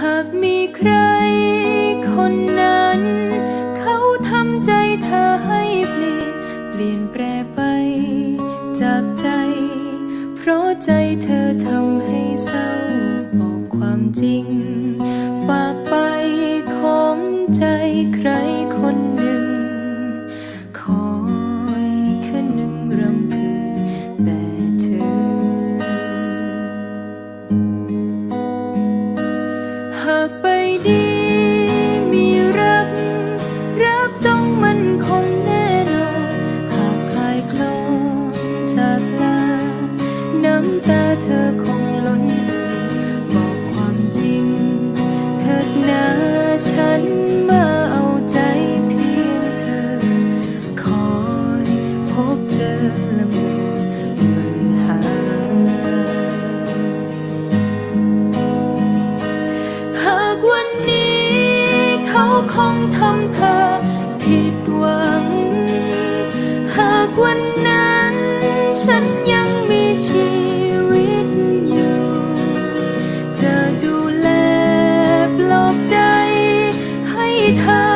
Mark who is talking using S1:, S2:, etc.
S1: หากมีใครคนนั้น เขาทำใจเธอให้เปลี่ยน เปลี่ยนแปรไป จากใจ เพราะใจเธอทำให้เศร้าบอกความจริง ฝากไปของใจใคร หากไปดีมีรัก รักจ้องมันคงแน่นอนหากคลายคลอนจากลา น้ำตาเธอคง เขาคงทำเธอผิดหวัง หากวันนั้น ฉันยังมีชีวิตอยู่ จะดูแลปลอบใจให้เธอ